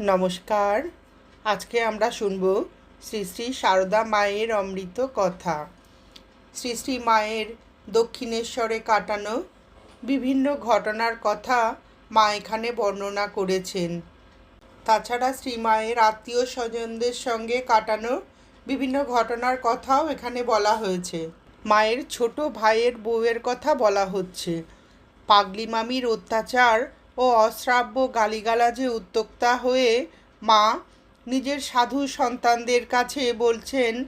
নমস্কার। আজকে আমরা শুনব শ্রী শ্রী সারদা মায়ের অমৃত কথা। শ্রী শ্রী মায়ের দক্ষিণেশ্বরে কাটানো বিভিন্ন ঘটনার কথা মা এখানে বর্ণনা করেছেন। তাছাড়া শ্রী মায়ের আত্মীয় স্বজনদের সঙ্গে কাটানো বিভিন্ন ঘটনার কথাও এখানে বলা হয়েছে। মায়ের ছোট ভাইয়ের বউয়ের কথা বলা হচ্ছে। পাগলি মামির অত্যাচার ও অশ্রাব্য গালিগালাজে উদ্যোক্তা হয়ে মা নিজের সাধু সন্তানদের কাছে বলছেন,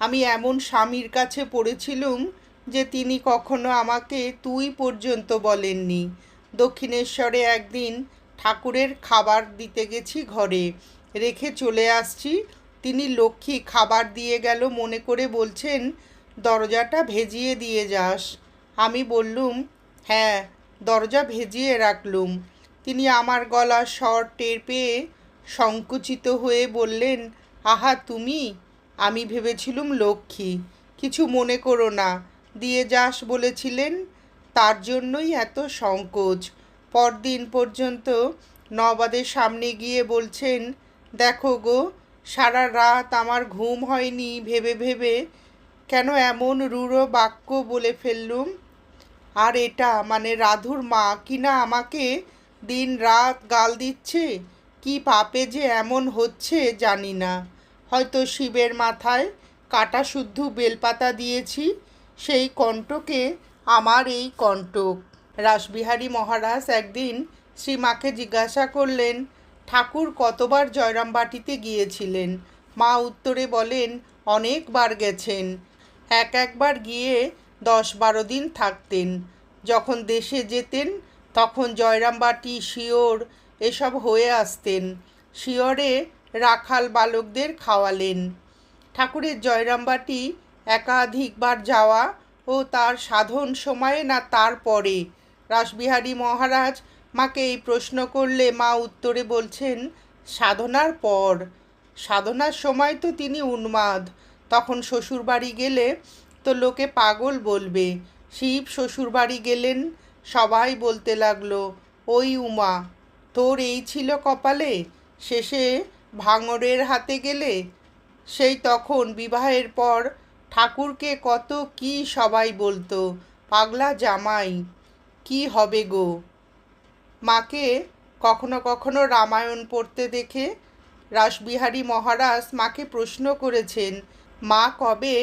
আমি এমন স্বামীর কাছে পড়েছিলুম যে তিনি কখনো আমাকে তুই পর্যন্ত বলেননি। দক্ষিণেশ্বরে একদিন ঠাকুরের খাবার দিতে গেছি ঘরে, রেখে চলে আসছি। তিনি লক্ষ্মী খাবার দিয়ে গেল মনে করে বলছেন, দরজাটা ভেজিয়ে দিয়ে যাস। আমি বললুম হ্যাঁ। দরজা ভেজিয়ে রাখলুম। তিনি আমার গলার স্বর টের পেয়ে সংকুচিত হয়ে বললেন, আহা, তুমি? আমি ভেবেছিলুম লক্ষ্মী। কিছু মনে করো না। দিয়ে যাস বলেছিলেন, তার জন্যই এত সংকোচ। পরদিন পর্যন্ত নবাদের সামনে গিয়ে বলছেন, দেখো গো, সারা রাত আমার ঘুম হয়নি, ভেবে ভেবে কেন এমন রূঢ় বাক্য বলে ফেললুম? আর এটা মানে রাধুর মা কিনা আমাকে দিন রাত গাল দিচ্ছে? কি পাপে যে এমন হচ্ছে জানি না। হয়তো শিবের মাথায় কাটা শুদ্ধ বেলপাতা দিয়েছি, সেই কণ্টকে আমার এই কণ্টক। রাসবিহারী মহারাজ একদিন শ্রীমাকে জিজ্ঞাসা করলেন, ঠাকুর কতবার জয়রামবাটিতে গিয়েছিলেন? মা উত্তরে বলেন, অনেকবার গেছেন। এক একবার গিয়ে দশ বারো দিন থাকতেন। যখন দেশে যেতেন, তখন জয়রামবাটি, শিওর এসব হয়ে আসতেন। শিওরে রাখাল বালকদের খাওয়ালেন। ঠাকুরের জয়রামবাটি একাধিকবার যাওয়া ও তার সাধন সময়ে না তারপরে রাসবিহারী মহারাজ মাকে এই প্রশ্ন করলে মা উত্তরে বলছেন, সাধনার পর। সাধনার সময় তো তিনি উন্মাদ। তখন শ্বশুরবাড়ি গেলে তো লোকে পাগল বলবে। শিব শ্বশুরবাড়ি গেলেন, সবাই বলতে লাগল, ওই উমা, তোর এই ছিল কপালে? শেষে ভাঙরের হাতে গেলে? সেই তখন বিবাহের পর ঠাকুরকে কত কি সবাই বলতো, পাগলা জামাই, কি হবে গো? মাকে কখনো কখনো রামায়ণ পড়তে দেখে রাসবিহারী মহারাজ মাকে প্রশ্ন করেছেন, মা কবে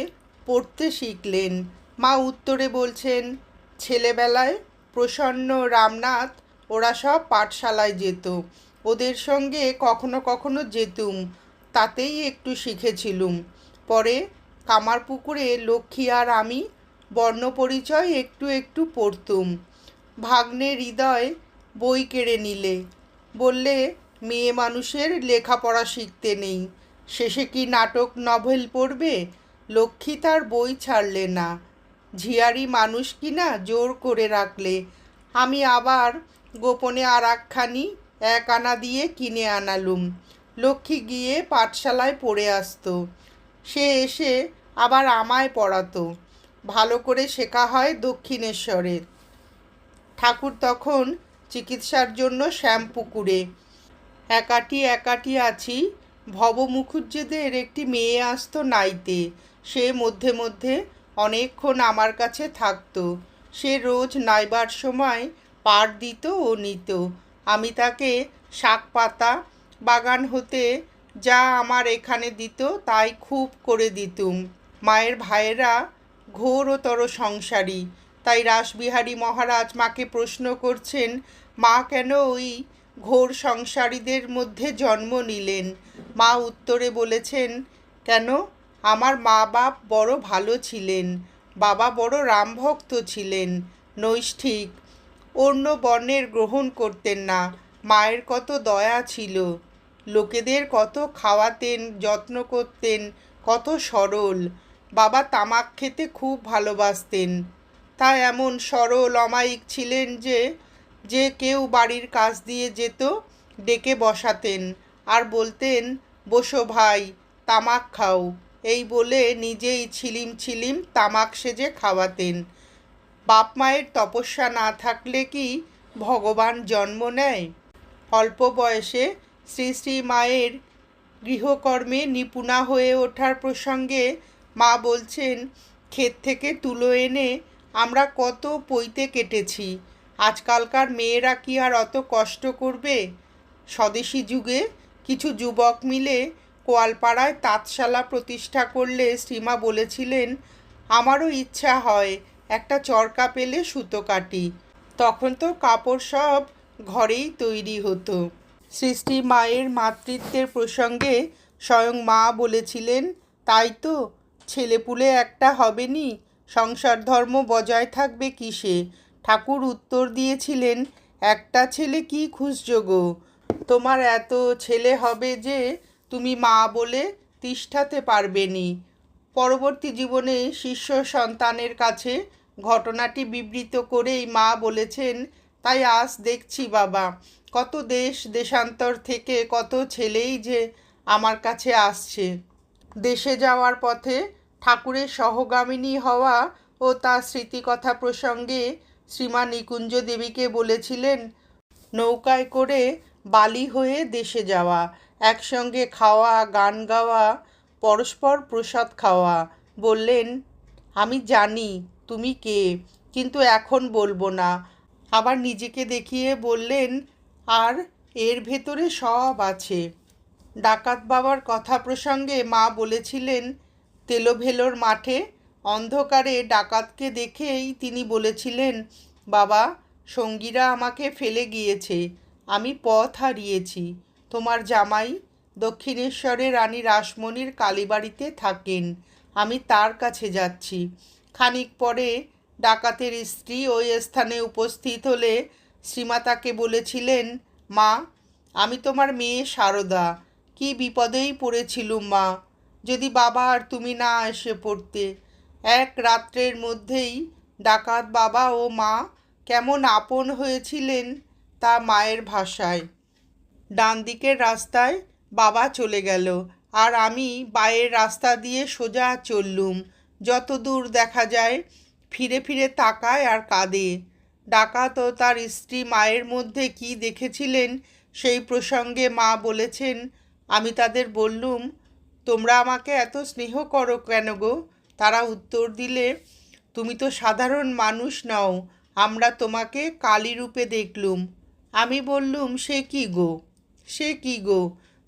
পড়তে শিখলেন। মা উত্তরে বলছেন, ছেলেবেলায় প্রসন্ন রামনাথ, ওরা সব পাঠশালায় যেত। ওদের সঙ্গে কখনো কখনো যেতুম, তাতেই একটু শিখেছিলুম। পরে কামারপুকুরে লক্ষ্মী আর আমি বর্ণপরিচয় একটু একটু পড়তুম। ভাগ্নে হৃদয় বই কেড়ে নিলে। বললে, মেয়ে মানুষের লেখাপড়া শিখতে নেই। শেষে কি নাটক, নভেল পড়বে? লক্ষ্মী তার বই ছাড়লে না। ঝিয়ারি মানুষ কিনা জোর করে রাখলে। আমি আবার গোপনে আর একখানি এক আনা দিয়ে কিনে আনালুম। লক্ষ্মী গিয়ে পাঠশালায় পড়ে আসতো। সে এসে আবার আমায় পড়াতো। ভালো করে শেখা হয় দক্ষিণেশ্বরে ঠাকুর তখন চিকিৎসার জন্য শ্যামপুকুরে। একাটি একাটি আছি। ভব মুখুজ্জেদের একটি মেয়ে আসতো নাইতে। সে মধ্যে মধ্যে অনেকক্ষণ আমার কাছে থাকতো। সে রোজ নাইবার সময় পার দিত ও নিত। আমি তাকে শাক পাতা বাগান হতে যা আমার এখানে দিত তাই খুব করে দিতুম। মায়ের ভাইয়েরা ঘোরতর সংসারী। তাই রাসবিহারী মহারাজ মাকে প্রশ্ন করছেন, মা কেন ওই ঘোর সংসারীদের মধ্যে জন্ম নিলেন? মা উত্তরে বলেছেন, কেন? আমার মা বাপ বড় ভালো ছিলেন, বাবা বড় রামভক্ত ছিলেন নৈষ্ঠিক অন্য বর্ণের গ্রহণ করতেন না, মায়ের কত দয়া ছিল। লোকেদের কত খাওয়াতেন, যত্ন করতেন, কত সরল। বাবা তামাক খেতে খুব ভালোবাসতেন। তা এমন সরল অমায়িক ছিলেন যে যে কেউ বাড়ির কাজ দিয়ে যেত, ডেকে বসাতেন। আর বলতেন, বসো ভাই, তামাক খাও। এই বলে নিজেই ছিলিম ছিলিম তামাক সেজে খাওয়াতেন। বাপ মায়ের তপস্যা না থাকলে কি ভগবান জন্ম নেয়? অল্প বয়সে শ্রী শ্রী মায়ের গৃহকর্মে নিপুণা হয়ে ওঠার প্রসঙ্গে মা বলছেন, ক্ষেত থেকে তুলো এনে আমরা কত পইতে কেটেছি। আজকালকার মেয়েরা কি আর অত কষ্ট করবে? স্বদেশি যুগে কিছু যুবক মিলে কোয়ালপাড়ায় তাঁতশালা প্রতিষ্ঠা করলে শ্রীমা বলেছিলেন, আমারও ইচ্ছা হয় একটা চরকা পেলে সুতো কাটি। তখন তো কাপড় সব ঘরেই তৈরি হতো। সৃষ্টি মায়ের মাতৃত্বের প্রসঙ্গে স্বয়ং মা বলেছিলেন, তাই তো, ছেলেপুলে একটা হবেনি সংসার ধর্ম বজায় থাকবে কিসে? ঠাকুর উত্তর দিয়েছিলেন, একটা ছেলে কি খুঁজযোগো তোমার এত ছেলে হবে যে তুমি মা বলে তিষ্ঠাতে পারবে নি পরবর্তী জীবনে শিষ্য সন্তানের কাছে ঘটনাটি বিবৃত করেই মা বলেছেন, তাই আজ দেখছি বাবা, কত দেশ দেশান্তর থেকে কত ছেলেই যে আমার কাছে আসছে। দেশে যাওয়ার পথে ঠাকুরের সহগামিনী হওয়া ও তার স্মৃতিকথা প্রসঙ্গে শ্রীমা নিকুঞ্জ দেবীকে বলেছিলেন, নৌকায় করে বালি হয়ে দেশে যাওয়া একসঙ্গে খাওয়া, গান গাওয়া, পরস্পর প্রসাদ খাওয়া। বললেন, আমি জানি তুমি কে, কিন্তু এখন বলব না। আবার নিজেকে দেখিয়ে বললেন, আর এর ভেতরে সব আছে। ডাকাত বাবার কথা প্রসঙ্গে মা বলেছিলেন, তেলোভেলোর মাঠে অন্ধকারে ডাকাতকে দেখেই তিনি বলেছিলেন, বাবা, সঙ্গীরা আমাকে ফেলে গিয়েছে, আমি পথ হারিয়েছি তোমার জামাই দক্ষিণেশ্বরে রানী রাসমণির কালীবাড়িতে থাকেন। আমি তার কাছে যাচ্ছি। খানিক পরে ডাকাতের স্ত্রী ওই স্থানে উপস্থিত হলে শ্রীমাতাকে বলেছিলেন, মা, আমি তোমার মেয়ে সারদা। কি বিপদেই পড়েছিলুম মা, যদি বাবা আর তুমি না এসে পড়তে। এক রাত্রের মধ্যেই ডাকাত বাবা ও মা কেমন আপন হয়েছিলেন তা মায়ের ভাষায়। ডান দিকের রাস্তায় বাবা চলে গেল। আর আমি বায়ের রাস্তা দিয়ে সোজা চললুম। যত দূর দেখা যায়, ফিরে ফিরে তাকায় আর কাঁদে। ডাকাত ও তার স্ত্রী মায়ের মধ্যে কি দেখেছিলেন, সেই প্রসঙ্গে মা বলেছেন, আমি তাদের বললুম, তোমরা আমাকে এত স্নেহ করো কেন গো? তারা উত্তর দিলে, তুমি তো সাধারণ মানুষ নও, আমরা তোমাকে কালী রূপে দেখলুম। আমি বললুম, সে কি গো? সে কি গো?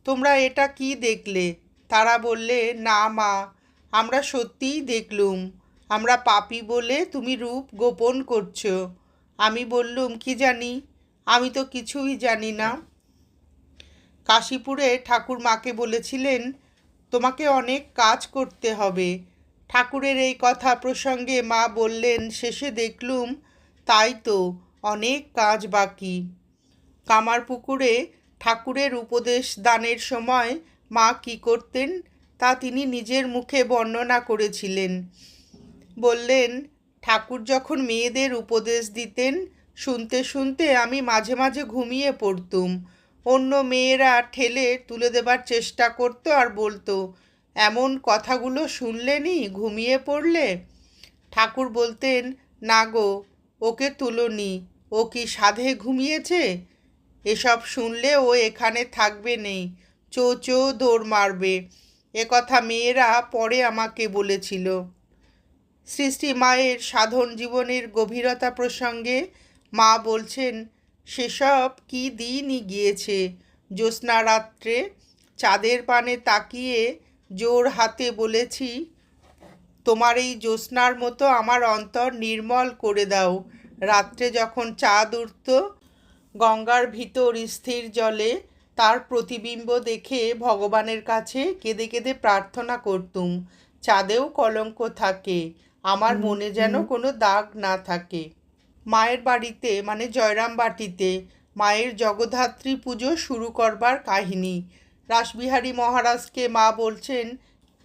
তোমরা এটা কি দেখলে? তারা বললে, না মা, আমরা সত্যিই দেখলুম। আমরা পাপি বলে তুমি রূপ গোপন করছ। আমি বললুম, কি জানি? আমি তো কিছুই জানি না। কাশীপুরে ঠাকুর মাকে বলেছিলেন, তোমাকে অনেক কাজ করতে হবে। ঠাকুরের এই কথা প্রসঙ্গে মা বললেন, শেষে দেখলুম, তাই তো, অনেক কাজ বাকি। কামারপুকুরে ঠাকুরের উপদেশ দানের সময় মা কি করতেন তা তিনি নিজের মুখে বর্ণনা করেছিলেন। বললেন, ঠাকুর যখন মেয়েদের উপদেশ দিতেন, শুনতে শুনতে আমি মাঝে মাঝে ঘুমিয়ে পড়তুম। অন্য মেয়েরা ঠেলে তুলে দেবার চেষ্টা করতো আর বলতো, এমন কথাগুলো শুনলেনি ঘুমিয়ে পড়লে? ঠাকুর বলতেন, না গো, ওকে তুলনি, ও কি সাধে ঘুমিয়েছে? এসব শুনলে ও এখানে থাকবে নেই। চো চো, দৌড় মারবে। একথা মেয়েরা পরে আমাকে বলেছিল। সৃষ্টি মায়ের সাধন জীবনের গভীরতা প্রসঙ্গে মা বলছেন, সেসব কি দিনই গিয়েছে? জ্যোৎস্না রাত্রে চাঁদের পানে তাকিয়ে জোর হাতে বলেছি, তোমার এই জ্যোৎস্নার মতো আমার অন্তর নির্মল করে দাও। রাত্রে যখন চাঁদ উঠত গঙ্গার ভিতর স্থির জলে তার প্রতিবিম্ব দেখে ভগবানের কাছে কেঁদে কেঁদে প্রার্থনা করতুম চাঁদেও কলঙ্ক থাকে আমার মনে যেন কোনো দাগ না থাকে। মায়ের বাড়িতে মানে জয়রাম বাটিতে মায়ের জগদ্ধাত্রী পুজো শুরু করবার কাহিনী। রাসবিহারী মহারাজকে মা বলছেন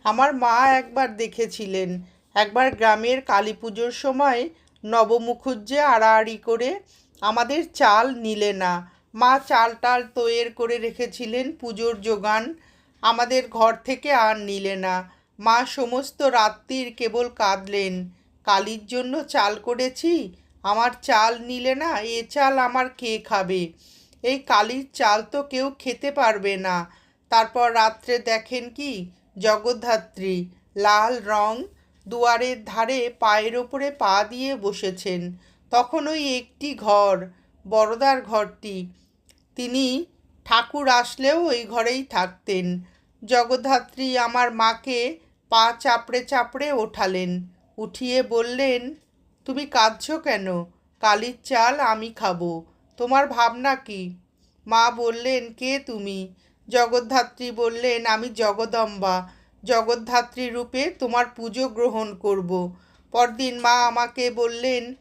আমার মা একবার দেখেছিলেন একবার গ্রামের কালী পুজোর সময় নবমুখুজ্জে আড়াআড়ি করে আমাদের চাল নিলে না। মা চাল টাল তৈর করে রেখেছিলেন পুজোর যোগান। আমাদের ঘর থেকে আর নিলে না। মা সমস্ত রাত্রির কেবল কাঁদলেন। কালির জন্য চাল করেছি, আমার চাল নিলে না, এ চাল আমার কে খাবে? এই কালির চাল তো কেউ খেতে পারবে না। তারপর রাত্রে দেখেন কি, জগদ্ধাত্রী লাল রং দুয়ারের ধারে পায়ের ওপরে পা দিয়ে বসেছেন। তখন ওই একটি ঘর, বড়দার ঘরটি। তিনি ঠাকুর আসলেও ওই ঘরেই থাকতেন। জগদ্ধাত্রী আমার মাকে পা চাপড়ে চাপড়ে ওঠালেন। উঠিয়ে বললেন, তুমি কাঁদছো কেন? কালির চাল আমি খাব। তোমার ভাবনা কি? মা বললেন, কে তুমি? জগদ্ধাত্রী বললেন, আমি জগদম্বা। জগদ্ধাত্রী রূপে তোমার পুজো গ্রহণ করব। পরদিন মা আমাকে বললেন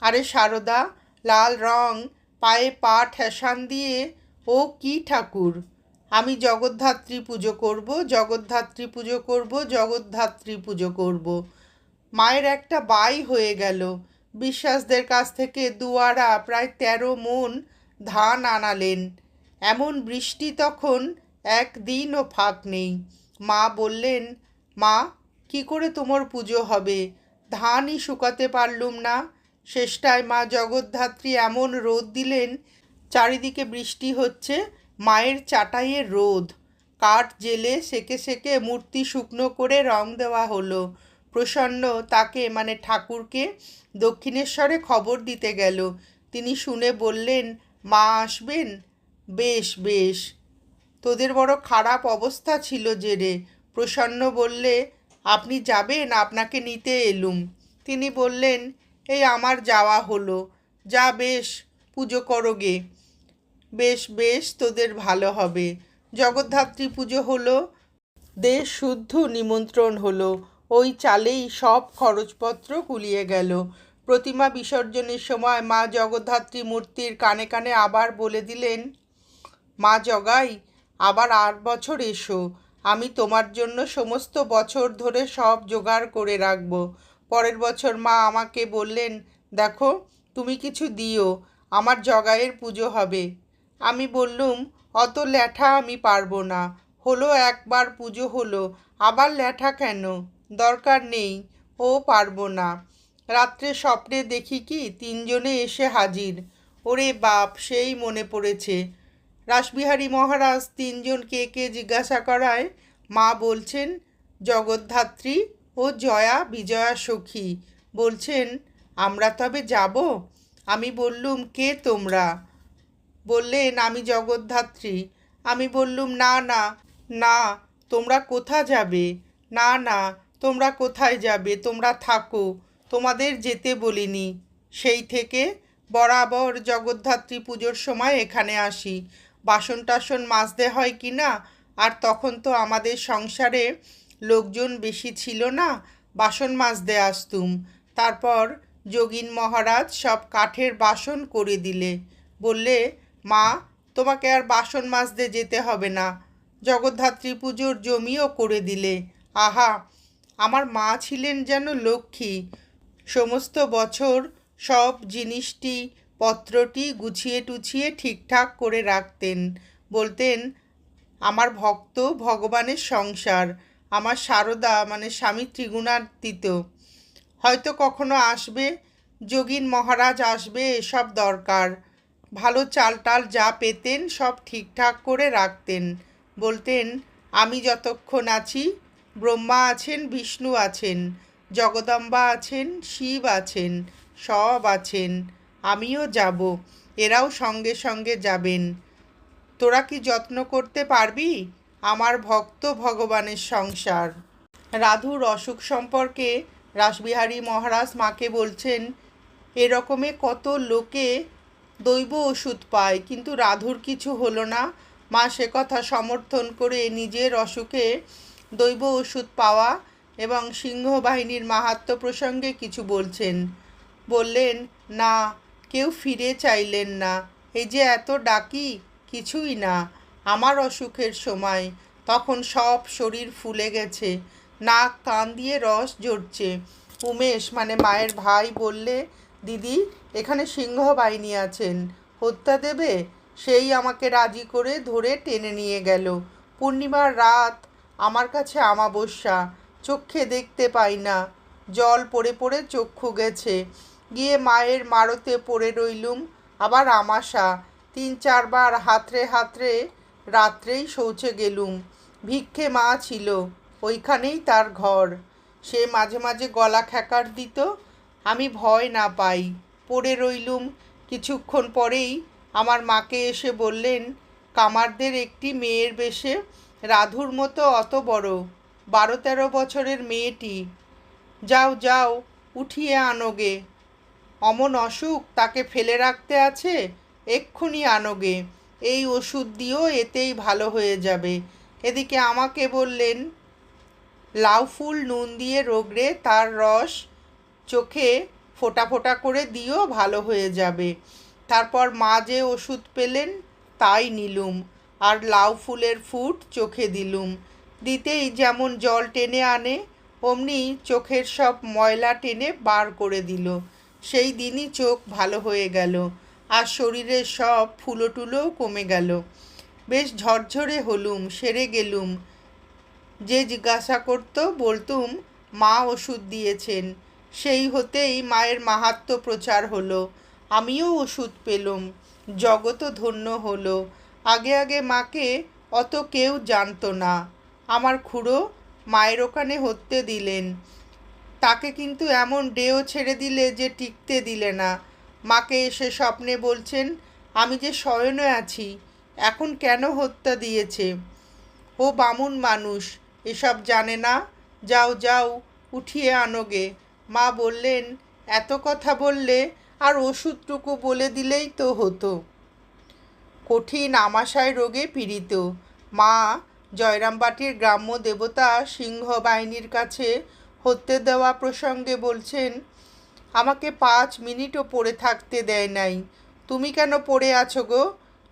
আরে সারদা, লাল রং, পায়ে পা ঠেসান দিয়ে, ও কি ঠাকুর? আমি জগদ্ধাত্রী পুজো করব, জগদ্ধাত্রী পুজো করব, জগদ্ধাত্রী পুজো করব। মায়ের একটা বাই হয়ে গেল। বিশ্বাসদের কাছ থেকে দুয়ারা প্রায় তেরো মন ধান আনালেন। এমন বৃষ্টি তখন একদিনও ফাঁক নেই। মা বললেন, মা, কি করে তোমার পুজো হবে? ধানই শুকাতে পারলুম না। শেষটায় মা জগদ্ধাত্রী এমন রোদ দিলেন, চারিদিকে বৃষ্টি হচ্ছে, মায়ের চাটাইয়ের রোদ। কাঠ জেলে সেকে সেকে মূর্তি শুকনো করে রং দেওয়া হলো। প্রসন্ন তাকে মানে ঠাকুরকে, দক্ষিণেশ্বরে খবর দিতে গেল। তিনি শুনে বললেন, মা আসবেন? বেশ বেশ। তোদের বড় খারাপ অবস্থা ছিল যে রে। প্রসন্ন বললে, আপনি যাবেন, আপনাকে নিতে এলুম। তিনি বললেন এই আমার যাওয়া হলো। যা বেশ, পুজো করো গে। বেশ বেশ, তোদের ভালো হবে। জগদ্ধাত্রী পুজো হলো। দেশ শুদ্ধ নিমন্ত্রণ হলো। ওই চালেই সব খরচপত্র কুলিয়ে গেল। প্রতিমা বিসর্জনের সময় মা জগদ্ধাত্রী মূর্তির কানে কানে আবার বলে দিলেন, মা জগাই, আবার আট বছর এসো। আমি তোমার জন্য সমস্ত বছর ধরে সব জোগাড় করে রাখব। পরের বছর মা আমাকে বললেন, দেখো, তুমি কিছু দিও, আমার জগাইয়ের পুজো হবে। আমি বললুম, অত ল্যাঠা আমি পারব না, হলো একবার পুজো হলো, আবার ল্যাঠা কেন? দরকার নেই, ও পারব না। রাত্রে স্বপ্নে দেখি কি, তিনজনে এসে হাজির। ওরে বাপ, সেই মনে পড়েছে। রাসবিহারী মহারাজ তিনজন কে কে জিজ্ঞাসা করায়, মা বলছেন, জগদ্ধাত্রী ও জয়া বিজয়া সখী। বলছেন, আমরা তবে যাব? আমি বললুম, কে তোমরা? বললেন, আমি জগদ্ধাত্রী। আমি বললুম, না না। না, তোমরা কোথা যাবে? না না, তোমরা কোথায় যাবে? তোমরা থাকো, তোমাদের যেতে বলিনি। সেই থেকে? বরাবর জগদ্ধাত্রী পুজোর সময় এখানে আসি। বাসন টাসন মাজতে হয় কি না? আর তখন তো আমাদের সংসারে লোকজন বেশি ছিল না, বাসন মাজতে আসতুম। তারপর যোগিন মহারাজ সব কাঠের বাসন করে দিলে। বললে, মা, তোমাকে আর বাসন মাজতে যেতে হবে না। জগদ্ধাত্রী পুজোর জমিও করে দিলে। আহা, আমার মা ছিলেন যেন লক্ষ্মী। সমস্ত বছর সব জিনিসটি, পত্রটি গুছিয়ে টুছিয়ে ঠিকঠাক করে রাখতেন। বলতেন, আমার ভক্ত ভগবানের সংসার। আমার সারদা মানে স্বামী ত্রিগুণাতীত হয়তো কখনো আসবে, যোগিন মহারাজ আসবে, এসব দরকার। ভালো চাল টাল যা পেতেন, সব ঠিকঠাক করে রাখতেন। বলতেন, আমি যতক্ষণ আছি, ব্রহ্মা আছেন, বিষ্ণু আছেন, জগদম্বা আছেন, শিব আছেন, সব আছেন। আমিও যাব, এরাও সঙ্গে সঙ্গে যাবেন। তোরা কি যত্ন করতে পারবি? আমার ভক্ত ভগবানের সংসার। রাধুর অসুখ সম্পর্কে রাসবিহারী মহারাজ মাকে বলছেন এরকমে কত লোকে দৈব ওষুধ পায়, কিন্তু রাধুর কিছু হলো না। মা সে কথা সমর্থন করে নিজের অসুখে দৈব ওষুধ পাওয়া এবং সিংহবাহিনীর মাহাত্ম প্রসঙ্গে কিছু বলছেন। বললেন, না, কেউ ফিরে চাইলেন না। এই যে এত ডাকি, কিছুই না। আমার অসুখের সময়। তখন সব শরীর ফুলে গেছে, নাক কান দিয়ে রস জড়ছে উমেশ মানে মায়ের ভাই, বললে, দিদি, এখানে সিংহ বাহিনী আছেন, হত্যা দেবে? সেই আমাকে রাজি করে ধরে টেনে নিয়ে গেল। পূর্ণিমার রাত, আমার কাছে আমাবস্যা, চোখে দেখতে পাই না। জল পড়ে পড়ে চক্ষু গেছে। গিয়ে মায়ের মারতে পড়ে রইলুম, আবার আমাশা। তিন চারবার হাতড়ে হাতড়ে রাত্রেই শৌচে গেলুম। ভিক্ষে মা ছিল, ওইখানেই তার ঘর। সে মাঝে মাঝে গলা খ্যাকার দিত, আমি ভয় না পাই। পড়ে রইলুম। কিছুক্ষণ পরেই আমার মাকে এসে বললেন, কামারদের একটি মেয়ের বেশে রাধুর মতো অত বড় বারো তেরো বছরের মেয়েটি। যাও যাও, উঠিয়ে আনোগে অমন অসুখ তাকে ফেলে রাখতে আছে? এক্ষুনি আনোগে এই ওষুধ দিও, এতেই ভালো হয়ে যাবে। এদিকে আমাকে বললেন, লাউ ফুল, নুন দিয়ে রোগড়ে তার রস চোখে ফোটা ফোটা করে দিও, ভালো হয়ে যাবে। তারপর মা যে ওষুধ পেলেন, তাই নিলুম, আর লাউ ফুলের ফুট চোখে দিলুম। দিতেই যেমন জল টেনে আনে, অমনি চোখের সব ময়লা টেনে বার করে দিল। সেই দিনই চোখ ভালো হয়ে গেল। আর শরীরের সব ফুলো টুলোও কমে গেল। বেশ ঝরঝরে হলুম, সেরে গেলুম। যে জিজ্ঞাসা করত বলতুম, মা ওষুধ দিয়েছেন। সেই হতেই মায়ের মাহাত্ম্য প্রচার হলো। আমিও ওষুধ পেলুম জগতও ধন্য হলো। আগে আগে মাকে অত কেউ জানতো না। আমার খুড়ো মায়ের ওখানে হত্যে দিলেন। তাকে কিন্তু এমন ডেও ছেড়ে দিলে যে টিকতে দিলে না। মাকে এসে স্বপ্নে বলছেন, আমি যে শয়নে আছি, এখন কেন হত্যা দিয়েছে? ও বামুন মানুষ, এসব জানে না। যাও যাও, উঠিয়ে আনোগে মা বললেন, এত কথা বললে আর ওষুধটুকু বলে দিলেই তো হতো। কঠিন আমাশয় রোগে পীড়িত। মা, জয়রামবাটির গ্রাম্য দেবতা সিংহ বাহিনীর কাছে হত্যে দেওয়া প্রসঙ্গে বলছেন আমাকে পাঁচ মিনিটও পড়ে থাকতে দেয় নাই। তুমি কেন পড়ে আছো গো?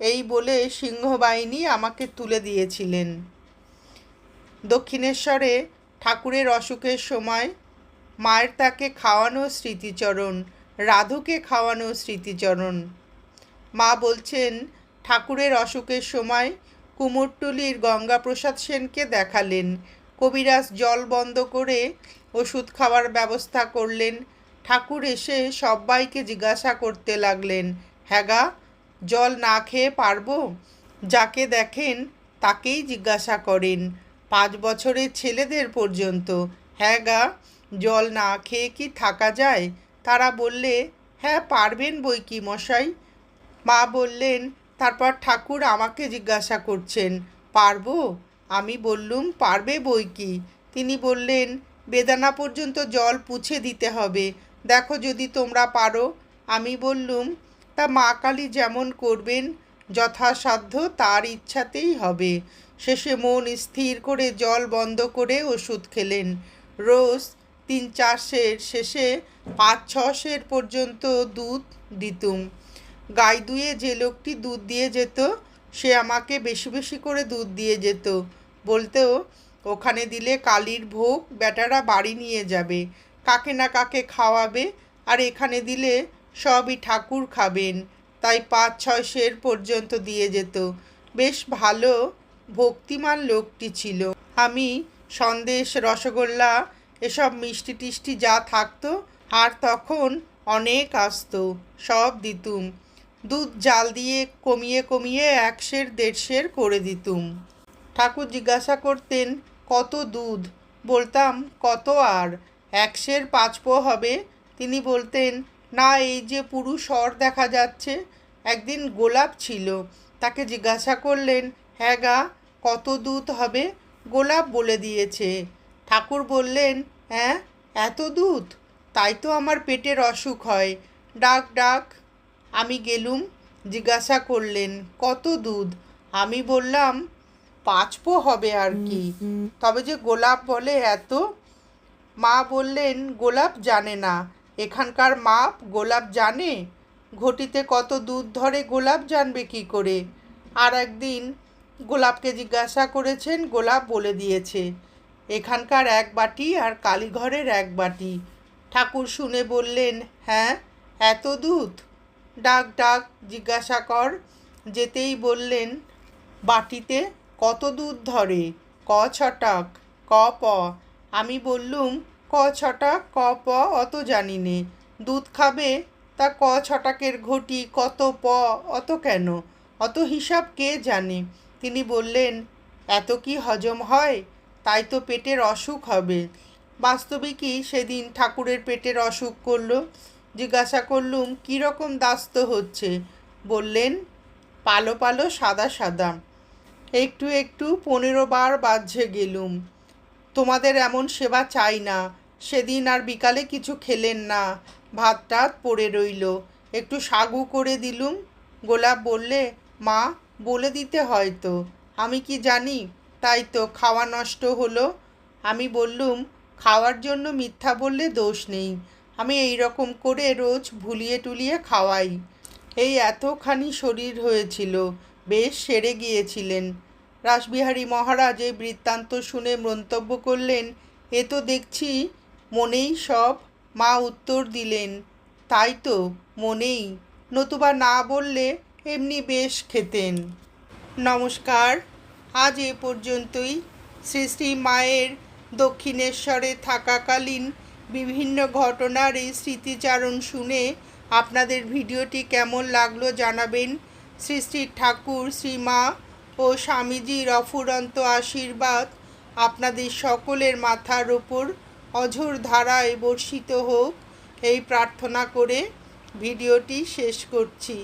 এই বলে সিংহবাহিনী আমাকে তুলে দিয়েছিলেন। দক্ষিণেশ্বরে ঠাকুরের অসুখের সময় মায়ের তাকে খাওয়ানো স্মৃতিচরণ, রাধুকে খাওয়ানো স্মৃতিচরণ। মা বলছেন, ঠাকুরের অসুখের সময় কুমোরটুলির গঙ্গাপ্রসাদ সেনকে দেখালেন। কবিরাজ জল বন্ধ করে ওষুধ খাওয়ার ব্যবস্থা করলেন ঠাকুর এসে সবাইকে জিজ্ঞাসা করতে লাগলেন হ্যাগা জল না খেয়ে পারব? যাকে দেখেন তাকেই জিজ্ঞাসা করেন, পাঁচ বছরের ছেলেদের পর্যন্ত হ্যাঁ গা, জল না খেয়ে কি থাকা যায়? তারা বললে হ্যাঁ পারবেন বই কি মশাই? মা বললেন, তারপর ঠাকুর আমাকে জিজ্ঞাসা করছেন, পারব? আমি বললুম, পারবে বই কি? তিনি বললেন, বেদানা পর্যন্ত জল পুছে দিতে হবে দেখো যদি তোমরা পারো, আমি বললুম, তা মা কালী যেমন করবেন যথাসাধ্য তার ইচ্ছাতেই হবে। শেষে মন স্থির করে জল বন্ধ করে ওষুধ খেলেন। রোজ তিন চার সের শেষে পাঁচ ছ সের পর্যন্ত দুধ দিতুম। গাই দুয়ে যে লোকটি দুধ দিয়ে যেত, সে আমাকে বেশি বেশি করে দুধ দিয়ে যেত। বলতেও, ওখানে দিলে কালির ভোগ বেটারা বাড়ি নিয়ে যাবে। কাকে না কাকে খাওয়াবে, আর এখানে দিলে সবই ঠাকুর খাবেন। তাই পাঁচ, ছয় সের পর্যন্ত দিয়ে যেত। বেশ ভালো ভক্তিমান লোকটি ছিল। আমি সন্দেশ, রসগোল্লা, এসব মিষ্টি টিষ্টি যা থাকতো, আর তখন অনেক আসতো, সব দিতুম। দুধ জাল দিয়ে কমিয়ে কমিয়ে একশের দেড়শের করে দিতুম। ঠাকুর জিজ্ঞাসা করতেন, কত দুধ? বলতাম, কত আর? একশের পাঁচ পো হবে। তিনি বলতেন না এই যে পুরু স্বর দেখা যাচ্ছে একদিন গোলাপ ছিল। তাকে জিজ্ঞাসা করলেন হ্যাঁ গা কত দুধ হবে? গোলাপ বলে দিয়েছে। ঠাকুর বললেন হ্যাঁ এত দুধ? তাই তো আমার পেটের অসুখ হয়। ডাক ডাক। আমি গেলুম। জিজ্ঞাসা করলেন কত দুধ? আমি বললাম পাঁচপো হবে আর কি। তবে যে গোলাপ বলে এত মা বললেন, গোলাপ জানে না। এখানকার মাপ গোলাপ জানে? ঘটিতে কত দুধ ধরে গোলাপ জানবে কি করে? আর একদিন গোলাপকে জিজ্ঞাসা করেছেন, গোলাপ বলে দিয়েছে, এখানকার এক বাটি আর কালীঘরের এক বাটি। ঠাকুর শুনে বললেন হ্যাঁ এত দুধ ডাক ডাক, জিজ্ঞাসা কর। যেতেই বললেন, বাটিতে কত দুধ ধরে? ক ছটাক, ক প। আমি বললুম, ক ছটা, ক প, অত জানি নে। দুধ খাবে, তা ক ছটাকের ঘটি, কত প, অত কেন? অত হিসাব কে জানে? তিনি বললেন, এত কি হজম হয়? তাই তো পেটের অসুখ হবে। বাস্তবিকই সেদিন ঠাকুরের পেটের অসুখ করল। জিজ্ঞাসা করলুম কীরকম দাস্ত হচ্ছে? বললেন, পালো পালো সাদা সাদা। একটু একটু পনেরো বার বাজছে গেলুম। তোমাদের এমন সেবা চাই না। সেদিন আর বিকালে কিছু খেলেন না। ভাত টাত পড়ে রইল। একটু সাগু করে দিলুম। গোলাপ বললে, মা, বলে দিতে হয়তো। আমি কি জানি? তাই তো, খাওয়া নষ্ট হলো। আমি বললুম, খাওয়ার জন্য মিথ্যা বললে দোষ নেই। আমি এই রকম করে রোজ ভুলিয়ে টুলিয়ে খাওয়াই। এই এতখানি শরীর হয়েছিল। বেশ সেরে গিয়েছিলেন। রাসবিহারী মহারাজ এই বৃত্তান্ত শুনে মন্তব্য করলেন, এ তো দেখছি মনেই সব মা উত্তর দিলেন। তাই তো মনেই, নতুবা না বললে এমনি বেশ খেতেন। নমস্কার। আজ এ পর্যন্তই। শ্রী শ্রী মায়ের দক্ষিণেশ্বরে থাকাকালীন বিভিন্ন ঘটনার এই স্মৃতিচারণ শুনে আপনাদের ভিডিওটি কেমন লাগল জানাবেন। শ্রী শ্রী ঠাকুর শ্রীমা ও স্বামীজির অফুরন্ত আশীর্বাদ আপনাদের সকলের মাথার ওপর অঝোর ধারায় বর্ষিত হোক, এই প্রার্থনা করে ভিডিওটি শেষ করছি।